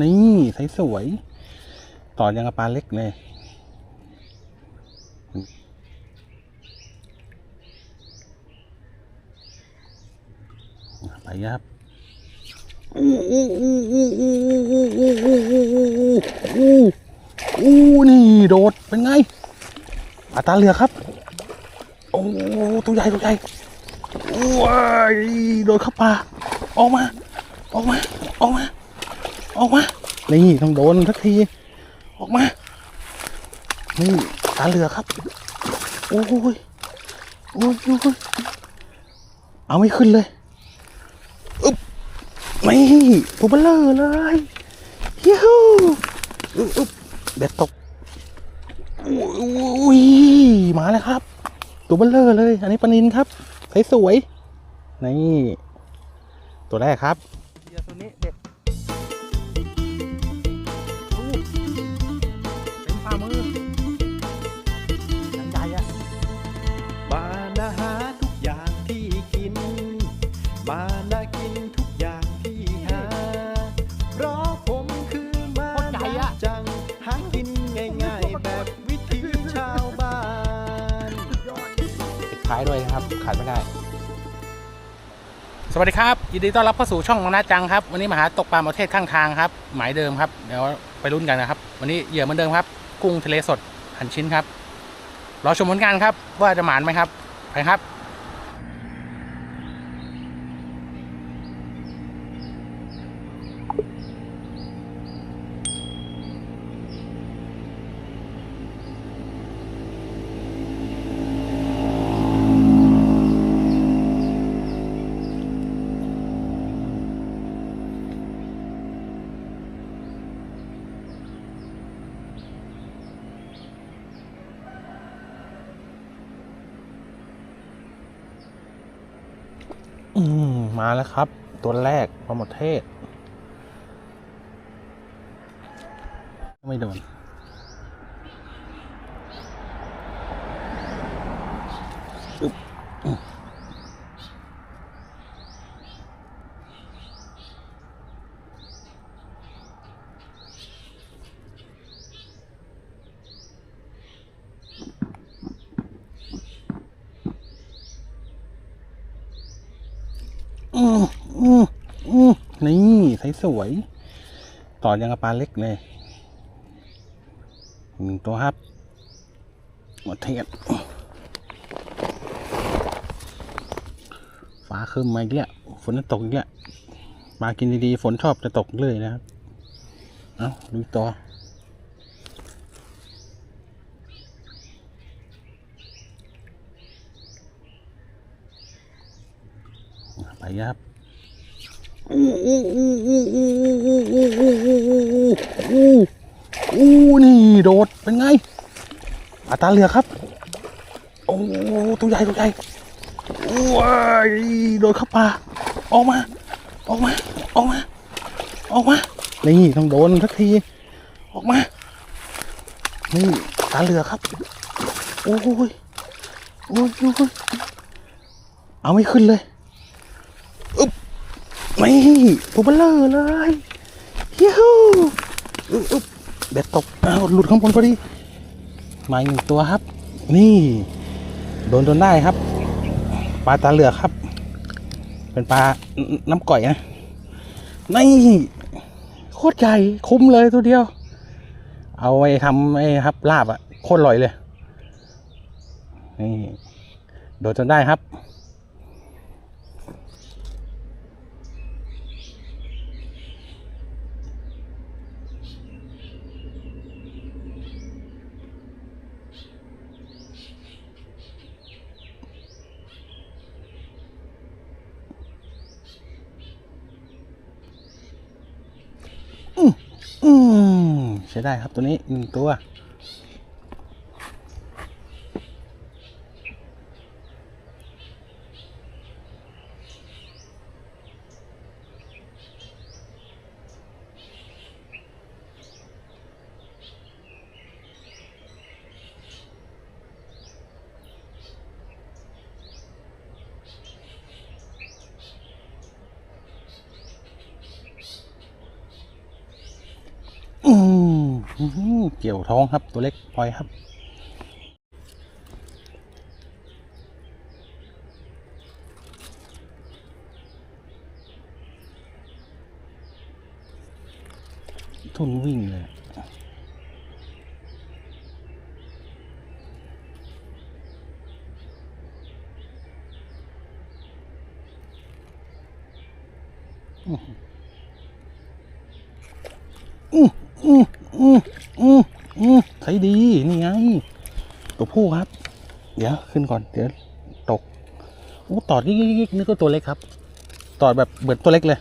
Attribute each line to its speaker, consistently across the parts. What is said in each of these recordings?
Speaker 1: นี่ใสสวย ต่อยังกับปลาเล็กเลย ไปครับอู้อู้อู้อู้อู้อู้อู้อู้อู้อู้นี่โดดเป็นไงอาตาเรือครับ โอ้ตัวใหญ่ตัวใหญ่ว้ายโดดเข้าป่าออกมา ออกมา ออกมา ออกมา นี่ต้องโดนทักที ออกมา นี่ตาเรือครับ โอ้ย โอ้ย โอ้ย เอาไม่ขึ้นเลยอึ๊บไม่ตัวเบลเลอร์เลยยูฮูอึ๊บอึ๊บเบ็ดตกอุ้ยมาแล้วครับ ตัวเบลเลอร์เลย อันนี้ปลานินครับ สวยๆนี่ ตัวแรกครับเดี๋ยวตัว นี้เด็ดดูเต็มฝ่ามือยังใหญ่อะ
Speaker 2: มานะหาทุกอย่างที่กิน มานะกินทุกอย่างที่หา เพราะผมคือมา
Speaker 1: โคตรใหญ่
Speaker 2: นะ
Speaker 1: อะ
Speaker 2: จัง หากินง่ายๆแบบวิถีชาวบ้าน
Speaker 1: ปิดท้ายด้วยนะครับขาดไม่ได้ สวัสดีครับยินดีต้อนรับเข้าสู่ช่องมนาจังครับวันนี้มาหาตกปลาประเทศข้างทางครับ หมายเดิมครับเดี๋ยวไปลุ้นกันนะครับ วันนี้เหยื่อเหมือนเดิมครับ กุ้งทะเลสดหันชิ้นครับรอชมผลงานครับว่าจะหมานไหมครับไปครับ อื มาแล้วครับ ตัวแรกปลาหมดเทศ ไม่โดน อึ๊บอืมอืมอืมอืม นี่ใสสวย ต่อยังกับปลาเล็กเลยหนึ่งตัวครับหมดเทศฟ้าครึ้มมาอีกแล้วฝนจะตกอีกแล้วมากินดีๆ ฝนชอบจะตกเลยนะครับ เอาดูต่อ ไปครับอู้อู้อู้อู้อู้อู้อู้อู้อู้อู้นี่โดดเป็นไงอาตาเรือครับโอ้ตัวใหญ่ตัวใหญ่ว้ายโดนเข้าป่าออกมา ออกมา ออกมา ออกมา นี่ต้องโดนทักที ออกมา นี่ตาเรือครับ โอ้ยโอ้ยโอ้ยเอาไม่ขึ้นเลย ไม่ตัวเบลเลอร์เลยยูฮูเบ็ดตกอ้าวหลุดข้างบนพอดีมาอีกหนึ่งตัวครับ นี่โดนจนได้ครับ ปลาตาเหลือกครับ เป็นปลาน้ำก่อยนะนี่โคตรใหญ่คุ้มเลยตัวเดียว เอาไปทำไอ้ครับลาบอะโคตรอร่อยเลยนี่โดนจนได้ครับ อืมใช้ได้ครับตัวนี้หนึ่งตัว อื อื้อหือ เกี่ยวท้องครับตัวเล็กพลอยครับ ทุนวิ่งเลย อืออืออืออืออือใช้ดีนี่ไง ตัวผู้ครับ เดี๋ยวขึ้นก่อนเดี๋ยวตกอู้ตอดยิ่งๆนี่ก็ตัวเล็กครับ ตอดแบบเบิดตัวเล็กเลย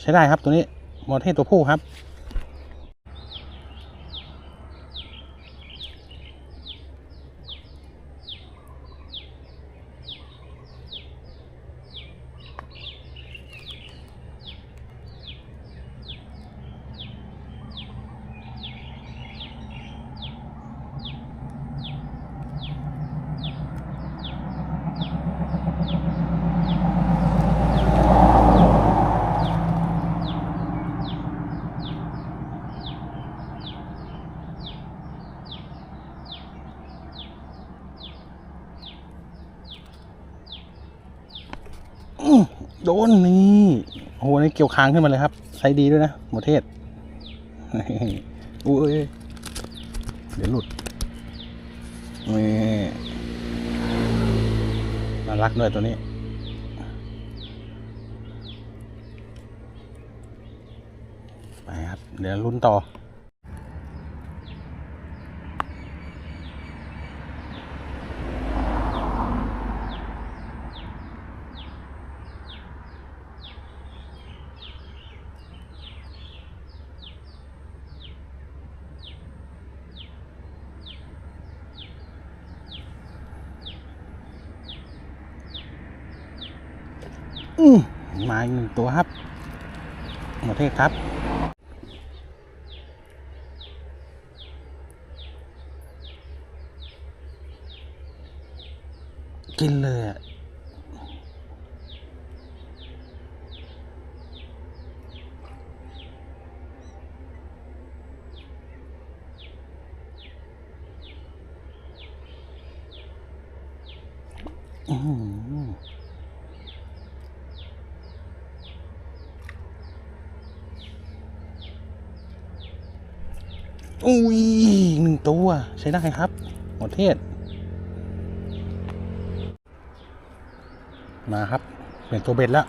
Speaker 1: ใช้ได้ครับตัวนี้มอเทสตัวผู้ครับ อื้อโดนนี่โอ้โหนี่เกี่ยวค้างขึ้นมาเลยครับใช้ดีด้วยนะหมอเทศอุ้ยเดี๋ยวหลุดนี่น่ารักด้วยตัวนี้ไปครับเดี๋ยวลุ้นต่อมมาอีกหนึ่ง ตัวครับหมดเทศครับกินเลยอะ อือหือ อุ้ยหนึ่งตัว ใช้ได้ครับหมดเทศ มาครับ เป็นตัวเบ็ดแล้ว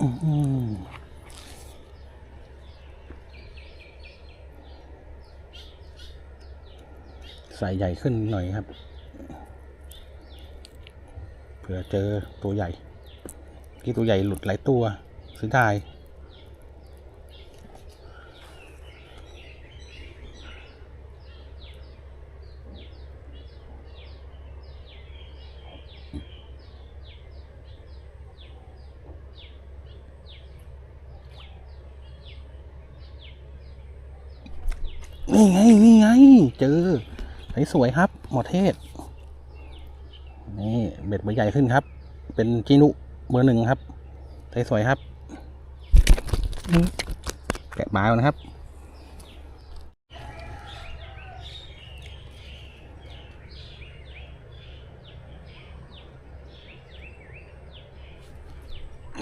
Speaker 1: อืม ใส่ใหญ่ขึ้นหน่อยครับ เผื่อเจอตัวใหญ่ที่ตัวใหญ่หลุดหลายตัวเสียดายนี่ไง นี่ไง เจอ สวยๆครับ หมอเทศ นี่เบ็ดเบอใหญ่ขึ้นครับ เป็นจีนุเบอร์หนึ่งครับสวยๆครับแกะมาแล้วนะครับ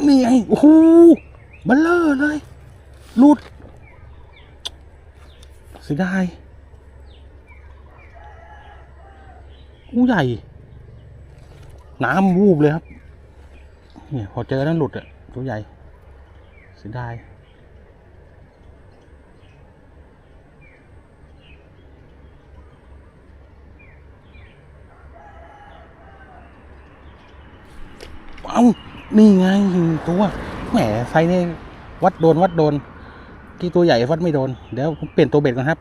Speaker 1: นี่ไงโอ้โหเบัลเลอร์เลย หลุดเสียดาย อู้ใหญ่ น้ำวูบเลยครับ เนี่ยพอเจอนั้นหลุดอะตัวใหญ่เสียดายเอานี่ไงตัวแหมไซนี่วัดโดนวัดโดน ที่ตัวใหญ่วัดไม่โดน เดี๋ยวผมเปลี่ยนตัวเบ็ดกันครับ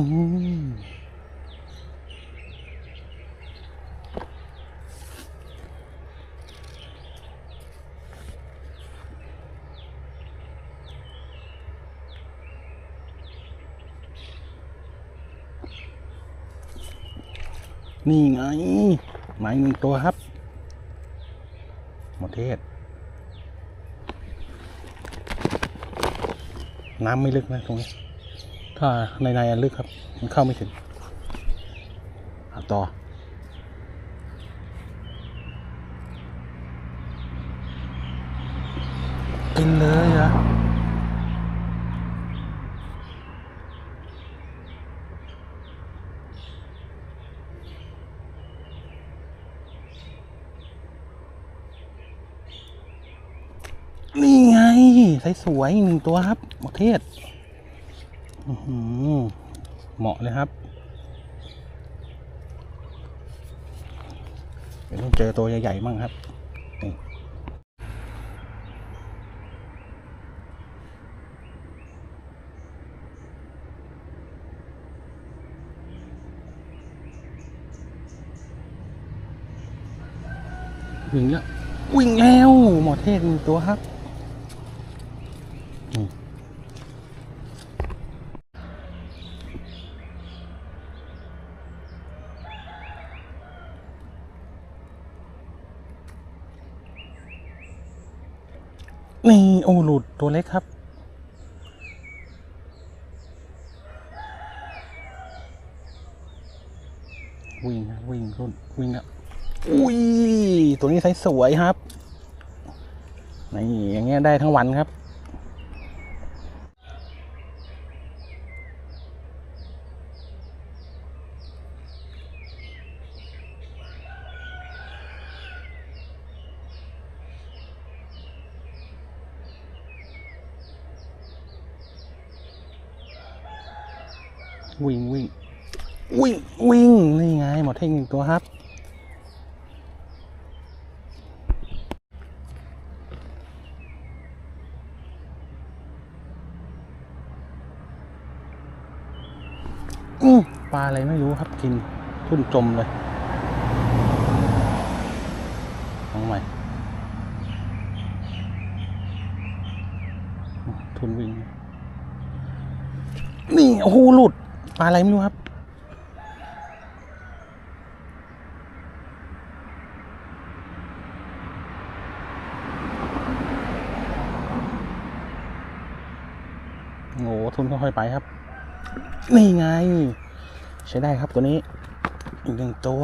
Speaker 1: อืมนี่ไงหมายหนึ่งตัวครับ หมดเทศ น้ำไม่ลึกนะตรงนี้ ถ้าในในอันลึกครับ มันเข้าไม่ถึงเอาต่อกินเลยอะนี่ไง ใสสวยหนึ่งตัวครับมอเทศอื้อหือ เหมาะเลยครับเดี๋ยวต้องเจอตัวใหญ่ๆมั่งครับนี่วิ่งแล้ววิ่งแล้วหมอเทศตัวครับ นี่โอ้หลุดตัว เล็กครับ วิ่งวิ่งรุ่นวิ่งอะอุ้ยตัวนี้ไซส์สวยครับนี่อย่างเงี้ยได้ทั้งวันครับ วิ่งวิ่ง วิ่งวิ่งนี่ไง หมดเทคนิคตัวครับปลาอะไรไม่รู้ครับกินทุ่นจมเลยลองใหม่อืมทุนวิ่ง นี่ โอ้โหหลุด ปลาอะไรไม่รู้ครับ โอ้โห ทุนค่อยๆไปครับ นี่ไง ใช้ได้ครับตัวนี้ อีกหนึ่งตัว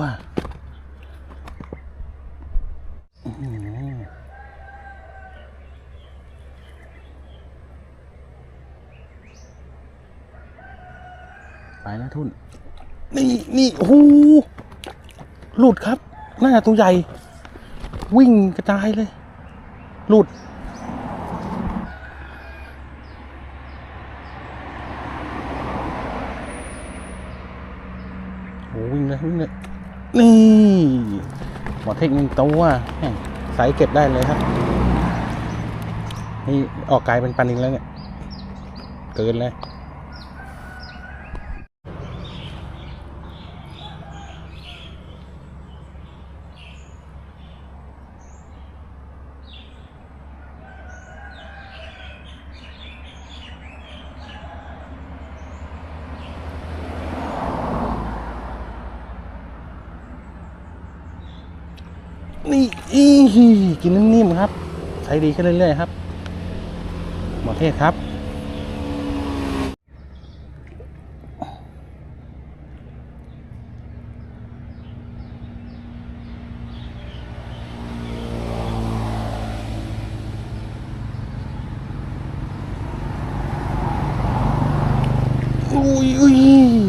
Speaker 1: ไปแล้วทุน นี่นี่โอ้โหหลุดครับ น่าจะตัวใหญ่ วิ่งกระจายเลย หลุด โอ้วิ่งเลยวิ่งเลยนี่ หมอเทคนิคตัวสายเก็บได้เลยครับ นี่ออกกลายเป็นปันนิงแล้วเนี่ย เกินเลย นี่อีกินนิ่มๆครับใช้ดีขึ้นเรื่อยๆครับ หมอเทศครับ อุ้ยอุ้ย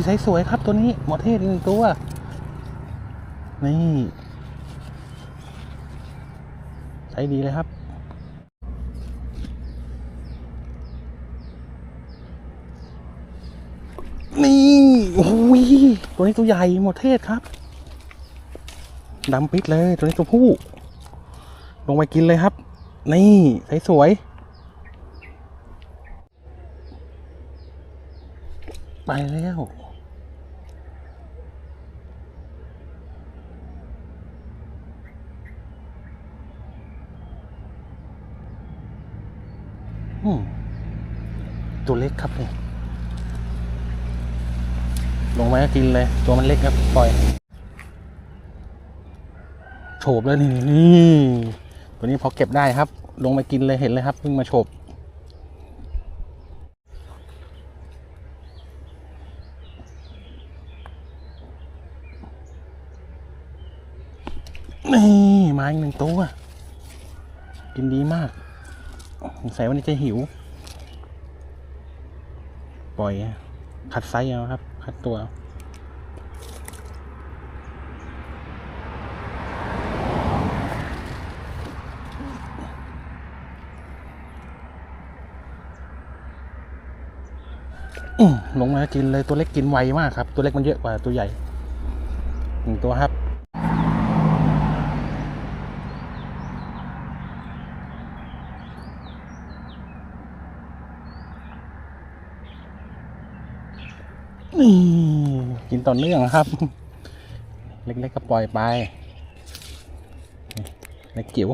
Speaker 1: ใสสวยครับตัวนี้ หมอเทศอีกหนึ่งตัว นี่ ช้ดีเลยครับนี่โอ้ยตัวนี้ตัวใหญ่หมดเทศครับดำปิดเลย ตัวนี้ตัวผู้ ลงไปกินเลยครับ นี่ใสสวยไปแล้ว ตัวเล็กครับเนี่ยลงมาก็กินเลย ตัวมันเล็กครับปล่อยโฉบแล้วนี่นี่ตัวนี้พอเก็บได้ครับ ลงมากินเลยเห็นเลยครับเพิ่งมาโฉบนี่มาอีกหนึ่งตัว กินดีมาก สงสัยวันนี้จะหิว ปล่อยอะคัดไซส์เอาครับคัดตัวลงมากินเลยตัวเล็กกินไวมากครับ ตัวเล็กมันเยอะกว่าตัวใหญ่หนึ่งตัวครับ นี่กิน ต่อเนื่องครับ เล็กๆก็ปล่อยไปเล็กจิ๋ว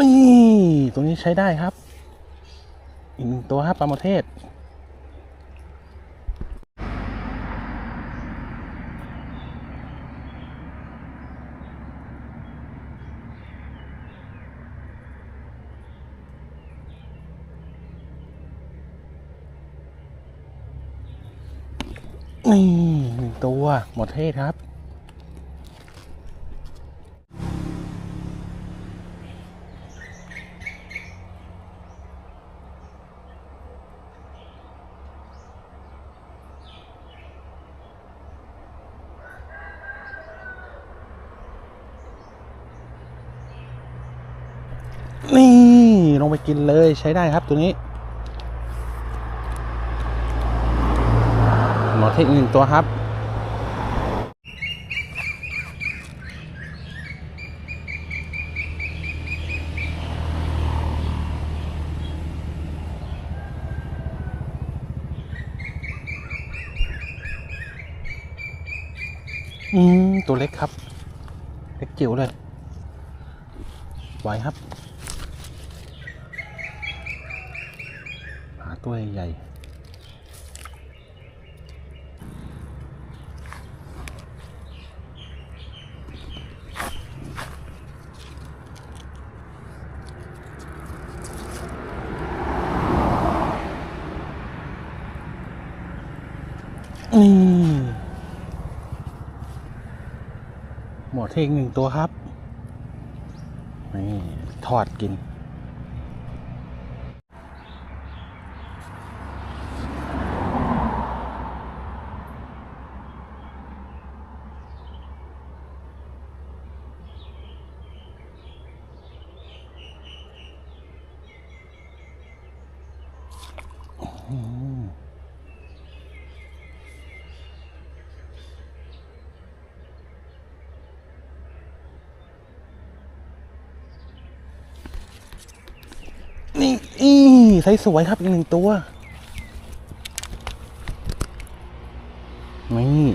Speaker 1: นี่ตัวนี้ใช้ได้ครับ อีกหนึ่งตัวครับปลาโมเทศ นี่หนึ่งตัว หมดเทศครับ นี่ ลงไปกินเลยใช้ได้ครับตัวนี้ หม อเทคหนึ่งตัวครับอืม ตัวเล็กครับ เล็กจิ๋วเลยไหวครับ หาตัวใหญ่นี่หมอ เทงหนึ่งตัวครับนี่ทอดกิน อีไซส์สวยครับอีกหนึ่งตัว นี่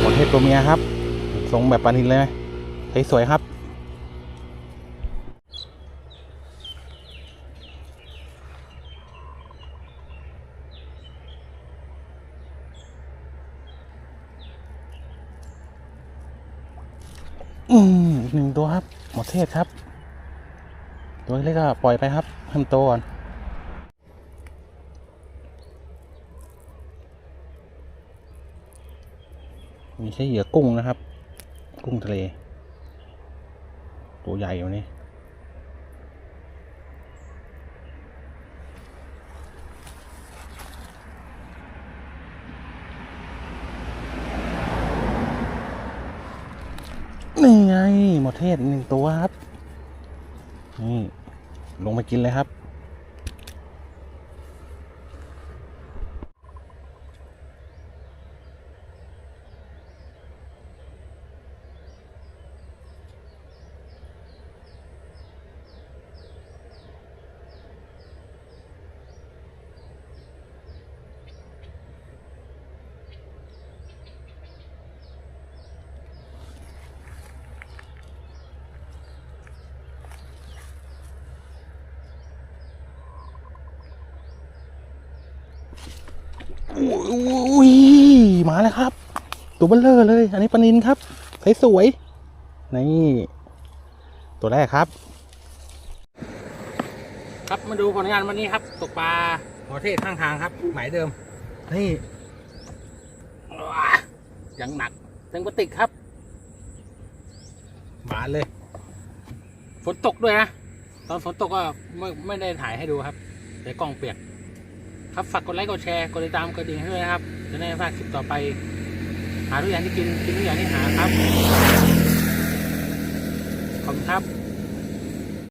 Speaker 1: หมดเทศตัวเมียครับ ทรงแบบปานินเลยไซส์สวยครับ อืมอีกหนึ่งตัวครับ หมดเทศครับ ตัวเล็กก็ปล่อยไปครับให้มันโตก่อนมีใช่เหยื่อกุ้งนะครับ กุ้งทะเล ตัวใหญ่อยู่นี่นี่ไงหมดเทศหนึ่งตัวครับ นี่ลงมากินเลยครับ อุ้ยมาแล้วครับ ตัวเบลเลอร์เลย อันนี้ปนินครับสวยๆนี่ตัวแรกครับ ครับมาดูผลงานวันนี้ครับ ตกปลาหัวเทศข้างทางครับ หมายเดิม นี่ว้ายังหนักเต็มกระติกครับหมาเลย ฝนตกด้วยนะ ตอนฝนตกก็ไม่ไม่ได้ถ่ายให้ดูครับแต่กล้องเปียก ครับฝากกดไลค์กดแชร์กดติดตามกดดิ่งให้ด้วยนะครับจะได้ไม่พลาดคลิปต่อไป หาทุกอย่างที่กินกินทุกอย่างที่หาครับขอบคุณครับ